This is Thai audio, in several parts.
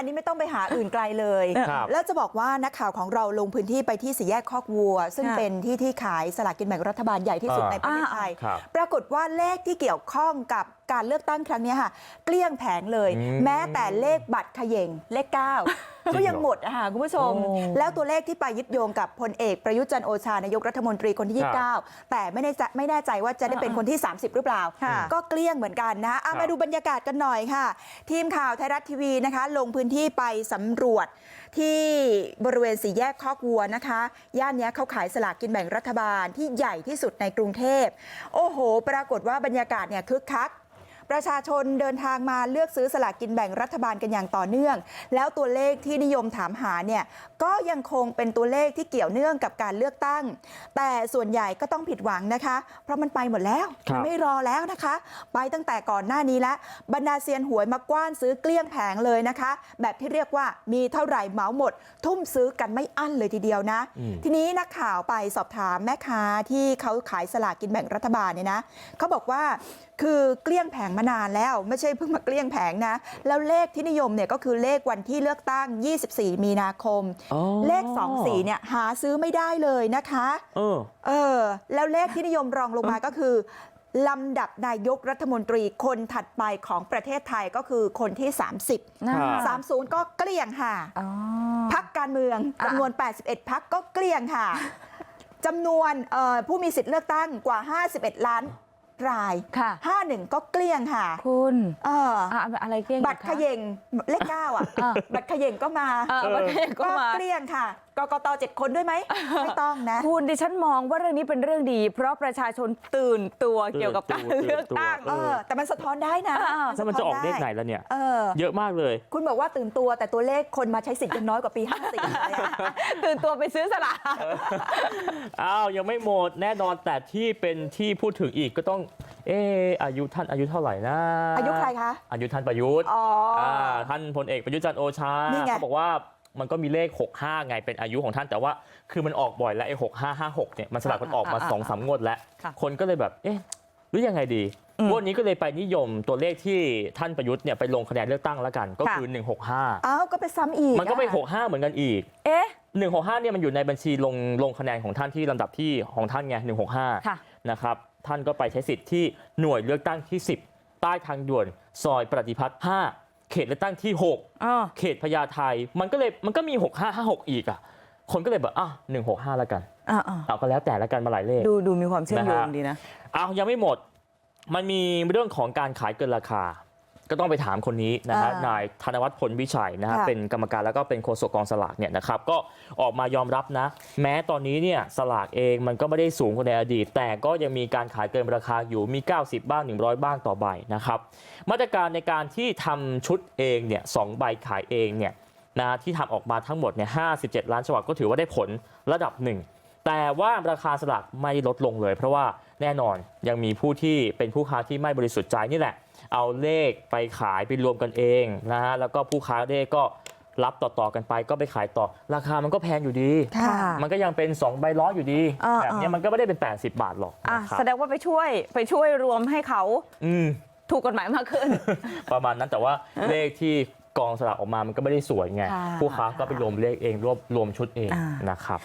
อันนี้ไม่ต้องไปหาอื่นไกลเลยครับแล้วจะบอกว่านักข่าวของเราลงพื้นที่ไปที่สี่แยกคอกวัว ซึ่งค่ะเป็นที่ที่ขายสลากกินแบ่งรัฐบาลใหญ่ที่สุดอ่าในประเทศไทยครับปรากฏว่าเลขที่เกี่ยวข้องกับ การเลือกตั้งครั้งเนี้ยค่ะเกลี้ยงแผงเลยอืมแม้แต่เลขบัตรเขย่งเลข 9 ก็ยังหมดอะค่ะคุณผู้ชมโอ้แล้วตัวเลขที่ไปยึดโยงกับพลเอกประยุทธ์จันทร์โอชานายกรัฐมนตรีคนที่ครับ29 แต่ไม่แน่ใจไม่แน่ใจว่าจะได้เป็นคนที่ 30 หรือเปล่าค่ะก็เกลี้ยงเหมือนกันนะอะครับมาดูบรรยากาศกันหน่อยค่ะ ทีมข่าวไทยรัฐทีวีนะคะ ลงพื้นที่ไปสำรวจที่บริเวณสี่แยกคอกวัวนะคะ ย่านเนี้ยเขาขายสลากกินแบ่งรัฐบาลที่ใหญ่ที่สุดในกรุงเทพ โอ้โห ปรากฏว่าบรรยากาศเนี่ยคึกคัก ประชาชนเดินทางมาเลือกซื้อสลากกินแบ่งรัฐบาลกันอย่างต่อเนื่อง แล้วตัวเลขที่นิยมถามหาเนี่ยก็ยังคงเป็นตัวเลขที่เกี่ยวเนื่องกับการเลือกตั้ง แต่ส่วนใหญ่ก็ต้องผิดหวังนะคะ เพราะมันไปหมดแล้วครับมันไม่รอแล้วนะคะ ไปตั้งแต่ก่อนหน้านี้แล้วบรรดาเซียนหวยมากว้านซื้อเกลี้ยงแผงเลยนะคะ แบบที่เรียกว่ามีเท่าไหร่เหมาหมด ทุ่มซื้อกันไม่อั้นเลยทีเดียวนะอืมทีนี้นักข่าวไปสอบถามแม่ค้าที่เขาขายสลากกินแบ่งรัฐบาลเนี่ยนะเขาบอกว่า คือเกลี้ยงแผงมานานแล้วไม่ใช่เพิ่งมาเกลี้ยงแผงนะ แล้วเลขที่นิยมเนี่ยก็คือเลขวันที่เลือกตั้ง 24 มีนาคมอ๋อเลข 24เนี่ยหาซื้อไม่ได้เลยนะคะเออเออ แล้วเลขที่นิยมรองลงมาก็คือลำดับนายกรัฐมนตรีคนถัดไปของประเทศไทยก็คือคนที่ 30นะครับ30 ก็เกลี้ยงค่ะอ๋อพักการเมืองอะจำนวน 81 พักก็เกลี้ยงค่ะจำนวนเอ่อผู้มีสิทธิ์เลือกตั้งกว่า 51 ล้าน รายค่ะ51ก็เกลี้ยงค่ะคุณเอออะไรเกลี้ยงบัตรขย่งเลขเก้าอะบัตรขย่งก็มาบัตรขย่งก็มาเกลี้ยงค่ะ กกตเจ็ดคนด้วยไหมไม่ต้องนะคุณดิฉันมองว่าเรื่องนี้เป็นเรื่องดี เพราะประชาชนตื่นตัวเกี่ยวกับการตื่นตัวเลือกตั้งเออแต่มันสะท้อนได้นะอ่าถ้ามันจะออกเลขไหนแล้วเนี่ยเออเยอะมากเลย คุณบอกว่าตื่นตัวแต่ตัวเลขคนมาใช้สิทธิ์ยังน้อยกว่าปี54เลยอะตื่นตัวไปซื้อสลากอ้าวยังไม่หมดแน่นอนแต่ที่เป็นที่พูดถึงอีกก็ต้องเอออายุท่านอายุเท่าไหร่นะ อายุใครคะอายุท่านประยุทธ์อ๋ออาท่านพลเอกประยุทธ์จันทร์โอชานี่ไงเขาบอกว่า มันก็มีเลข 65 ไงเป็นอายุของท่านแต่ว่าคือมันออกบ่อยแล้วไอ้6556เนี่ยมันสลับกันออกมาอ่าสองสามงวดแล้วค่ะคนก็เลยแบบเอ๊ะหรือยังไงดีอืมงวดนี้ก็เลยไปนิยมตัวเลขที่ท่านประยุทธ์เนี่ยไปลงคะแนนเลือกตั้งแล้วกัน ก็ค่ะคือ 165อ้าวก็ไปซ้ำอีกมันก็ไปอะ65 เหมือนกันอีก เอ๊ะ165เนี่ยมันอยู่ในบัญชีลงลงคะแนนของท่านที่ลำดับที่ของท่านไง165ค่ะนะครับท่านก็ไปใช้สิทธิ์ที่หน่วยเลือกตั้งที่ 10 ใต้ทางด่วนซอยปฏิพัฒน์5 เขตเลือกตั้งที่6อ๋อเขตพญาไทมันก็เลยมันก็มี6556อีกอะคนก็เลยแบบอะ165แล้วกันอ่าเอาก็แล้วแต่แล้วกันมาหลายเลขดูดูมีความเชื่อมโยงนะฮะดีนะเอายังไม่หมดมันมีเรื่องของการขายเกินราคา ก็ต้องไปถามคนนี้นะฮะอ่านายธนวัฒน์พลวิชัยนะฮะค่ะเป็นกรรมการแล้วก็เป็นโฆษกกองสลากเนี่ยนะครับก็ออกมายอมรับนะ แม้ตอนนี้เนี่ยสลากเองมันก็ไม่ได้สูงกว่าในอดีต แต่ก็ยังมีการขายเกินราคาอยู่มี 90 บ้าง 100 บ้างต่อใบนะครับมาตรการในการที่ทำชุดเองเนี่ยสองใบขายเองเนี่ยนะที่ทำออกมาทั้งหมดเนี่ย57ล้านฉบับก็ถือว่าได้ผลระดับหนึ่ง แต่ว่าราคาสลากไม่ลดลงเลยเพราะว่าแน่นอนยังมีผู้ที่เป็นผู้ค้าที่ไม่บริสุทธิ์ใจนี่แหละ เอาเลขไปขายไปรวมกันเองนะฮะแล้วก็ผู้ค้าเลขก็รับต่อๆกันไปก็ไปขายต่อ ราคามันก็แพงอยู่ดีค่ะมันก็ยังเป็น2ใบร้อยอยู่ดีอ่าแบบเนี้ยมันก็ไม่ได้เป็น 80 บาทหรอกอะนะครับแสดงว่าไปช่วยไปช่วยรวมให้เขาอืมถูกกฎหมายมากขึ้น ประมาณนั้นแต่ว่าเลขที่ กองสลากออกมามันก็ไม่ได้สวยไงค่ะผู้ค้าก็ไปรวมเลขเองรวบรวมชุดเองอ่านนะครับ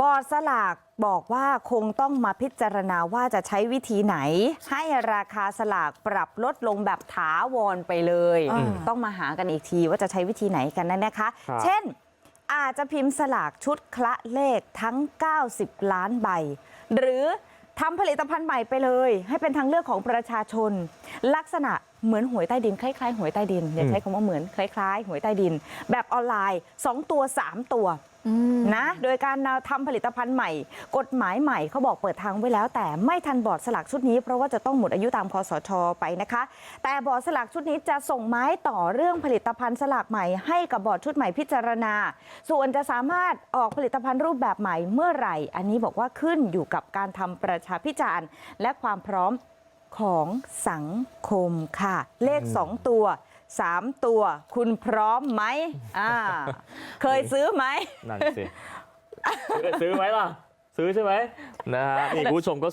บอร์ดสลากบอกว่าคงต้องมาพิจารณาว่าจะใช้วิธีไหน ให้ราคาสลากปรับลดลงแบบถาวรไปเลยอืมต้องมาหากันอีกทีว่าจะใช้วิธีไหนกันนั่นนะคะครับเช่นอาจจะพิมพ์สลากชุดคละเลขทั้ง 90 ล้านใบ หรือ ทำผลิตภัณฑ์ใหม่ไปเลยให้เป็นทางเลือกของประชาชน ลักษณะเหมือนหวยใต้ดินคล้ายๆหวยใต้ดินอย่าใช้คำว่าเหมือนคล้ายๆหวยใต้ดิน แบบออนไลน์ 2 ตัว 3 ตัว นะ โดยการนำทำผลิตภัณฑ์ใหม่ กฎหมายใหม่เขาบอกเปิดทางไว้แล้ว แต่ไม่ทันบอร์ดสลากชุดนี้เพราะว่าจะต้องหมดอายุตามคอสชไปนะคะ แต่บอร์ดสลากชุดนี้จะส่งไม้ต่อเรื่องผลิตภัณฑ์สลากใหม่ ให้กับบอร์ดชุดใหม่พิจารณา ส่วนจะสามารถออกผลิตภัณฑ์รูปแบบใหม่เมื่อไหร่ อันนี้บอกว่าขึ้นอยู่กับการทำประชาพิจารณ์และความพร้อมของสังคมค่ะ เลขสองตัว สามตัว คุณพร้อมไหมอ่าเคยซื้อไหมนั่นสิซื้อซื้อไหมล่ะ ซื้อใช่ไหมนะฮะนี่คุณผู้ชมก็